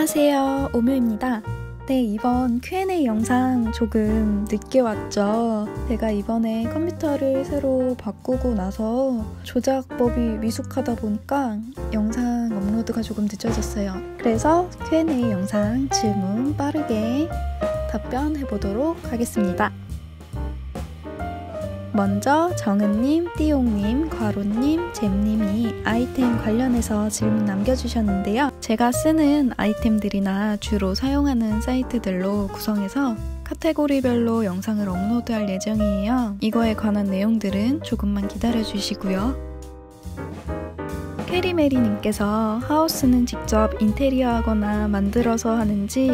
안녕하세요. 오묘입니다. 네, 이번 Q&A 영상 조금 늦게 왔죠. 제가 이번에 컴퓨터를 새로 바꾸고 나서 조작법이 미숙하다 보니까 영상 업로드가 조금 늦어졌어요. 그래서 Q&A 영상 질문 빠르게 답변해 보도록 하겠습니다. 먼저 정은님, 띠용님, 과로님, 잼님이 아이템 관련해서 질문 남겨주셨는데요. 제가 쓰는 아이템들이나 주로 사용하는 사이트들로 구성해서 카테고리별로 영상을 업로드할 예정이에요. 이거에 관한 내용들은 조금만 기다려주시고요. 캐리메리님께서 하우스는 직접 인테리어 하거나 만들어서 하는지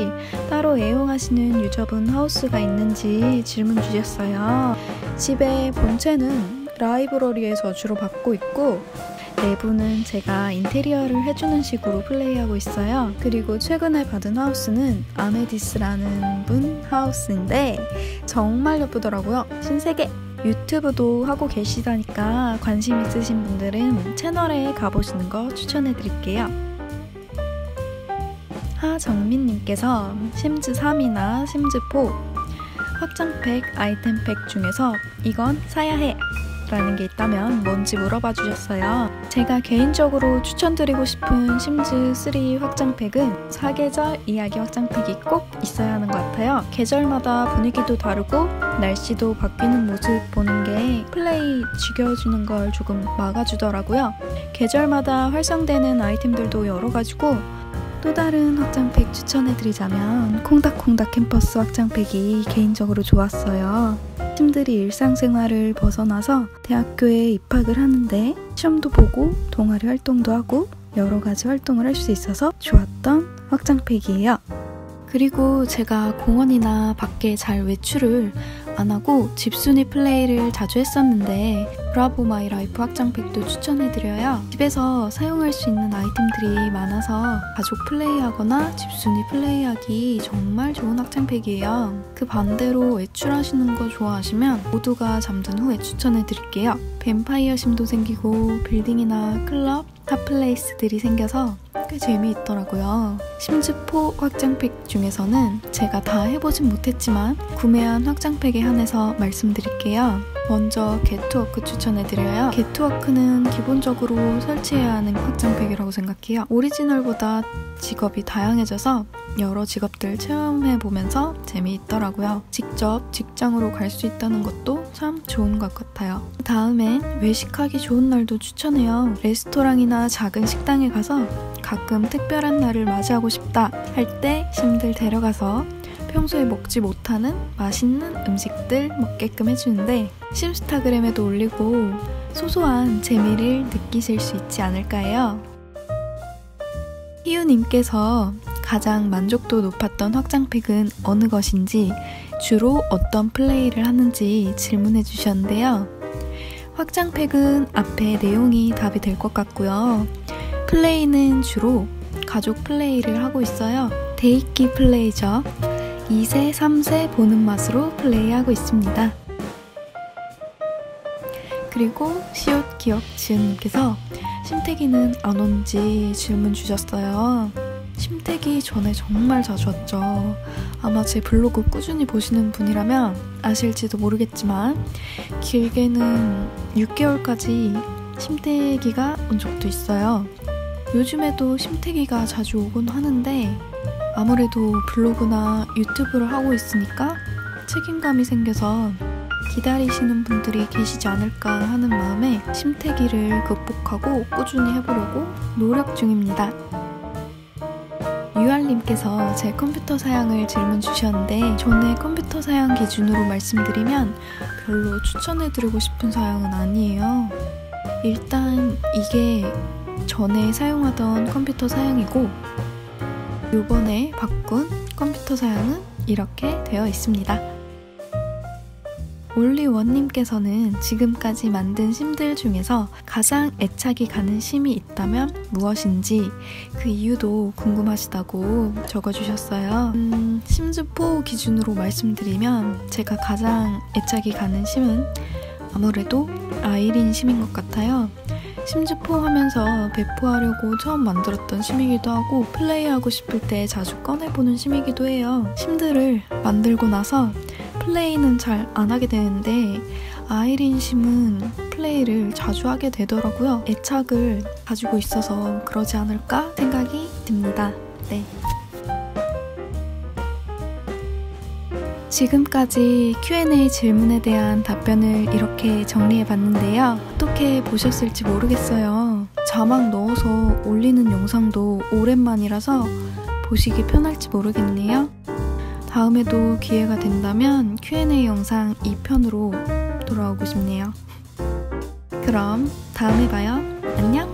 따로 애용하시는 유저분 하우스가 있는지 질문 주셨어요. 집의 본체는 라이브러리에서 주로 받고 있고 내부는 제가 인테리어를 해주는 식으로 플레이하고 있어요. 그리고 최근에 받은 하우스는 아메디스라는 분 하우스인데 정말 예쁘더라고요. 신세계! 유튜브도 하고 계시다니까 관심 있으신 분들은 채널에 가보시는 거 추천해 드릴게요. 하정민님께서 심즈 3이나 심즈 4 확장팩 아이템팩 중에서 이건 사야 해 라는 게 있다면 뭔지 물어봐 주셨어요. 제가 개인적으로 추천드리고 싶은 심즈 3 확장팩은 사계절 이야기 확장팩이 꼭 있어야 하는 것 같아요. 계절마다 분위기도 다르고 날씨도 바뀌는 모습 보는 게 플레이 죽여주는 걸 조금 막아주더라고요. 계절마다 활성되는 아이템들도 여러 가지고 또 다른 확장팩 추천해드리자면 콩닥콩닥 캠퍼스 확장팩이 개인적으로 좋았어요. 팀들이 일상생활을 벗어나서 대학교에 입학을 하는데 시험도 보고 동아리 활동도 하고 여러 가지 활동을 할 수 있어서 좋았던 확장팩이에요. 그리고 제가 공원이나 밖에 잘 외출을 안 하고 집순이 플레이를 자주 했었는데 브라보 마이 라이프 확장팩도 추천해드려요. 집에서 사용할 수 있는 아이템들이 많아서 가족 플레이하거나 집순이 플레이하기 정말 좋은 확장팩이에요. 그 반대로 외출하시는 거 좋아하시면 모두가 잠든 후에 추천해드릴게요. 뱀파이어 심도 생기고 빌딩이나 클럽, 핫플레이스들이 생겨서 꽤 재미있더라고요. 심즈포 확장팩 중에서는 제가 다 해보진 못했지만 구매한 확장팩에 한해서 말씀드릴게요. 먼저 게트워크 추천해드려요. 게트워크는 기본적으로 설치해야 하는 확장팩이라고 생각해요. 오리지널보다 직업이 다양해져서 여러 직업들 체험해보면서 재미있더라고요. 직접 직장으로 갈 수 있다는 것도 참 좋은 것 같아요. 다음엔 외식하기 좋은 날도 추천해요. 레스토랑이나 작은 식당에 가서 가끔 특별한 날을 맞이하고 싶다 할때 심들 데려가서 평소에 먹지 못하는 맛있는 음식들 먹게끔 해주는데 심스타그램에도 올리고 소소한 재미를 느끼실 수 있지 않을까요? 희우님께서 가장 만족도 높았던 확장팩은 어느 것인지 주로 어떤 플레이를 하는지 질문해 주셨는데요. 확장팩은 앞에 내용이 답이 될 것 같고요. 플레이는 주로 가족 플레이를 하고 있어요. 데이키 플레이죠. 2세, 3세 보는 맛으로 플레이하고 있습니다. 그리고 시옷 기억 지은님께서 심태기는 안 온지 질문 주셨어요. 심태기 전에 정말 자주 왔죠. 아마 제 블로그 꾸준히 보시는 분이라면 아실지도 모르겠지만 길게는 6개월까지 심태기가 온 적도 있어요. 요즘에도 심태기가 자주 오곤 하는데 아무래도 블로그나 유튜브를 하고 있으니까 책임감이 생겨서 기다리시는 분들이 계시지 않을까 하는 마음에 심태기를 극복하고 꾸준히 해보려고 노력 중입니다. 유알님께서 제 컴퓨터 사양을 질문 주셨는데 전에 컴퓨터 사양 기준으로 말씀드리면 별로 추천해드리고 싶은 사양은 아니에요. 일단 이게 전에 사용하던 컴퓨터 사양이고 요번에 바꾼 컴퓨터 사양은 이렇게 되어 있습니다. 올리원님께서는 지금까지 만든 심들 중에서 가장 애착이 가는 심이 있다면 무엇인지 그 이유도 궁금하시다고 적어주셨어요. 음, 심즈4 기준으로 말씀드리면 제가 가장 애착이 가는 심은 아무래도 아이린 심인 것 같아요. 심즈포 하면서 배포하려고 처음 만들었던 심이기도 하고 플레이하고 싶을 때 자주 꺼내보는 심이기도 해요. 심들을 만들고 나서 플레이는 잘 안 하게 되는데 아이린 심은 플레이를 자주 하게 되더라고요. 애착을 가지고 있어서 그러지 않을까 생각이 듭니다. 네. 지금까지 Q&A 질문에 대한 답변을 이렇게 정리해 봤는데요. 어떻게 보셨을지 모르겠어요. 자막 넣어서 올리는 영상도 오랜만이라서 보시기 편할지 모르겠네요. 다음에도 기회가 된다면 Q&A 영상 2편으로 돌아오고 싶네요. 그럼 다음에 봐요. 안녕!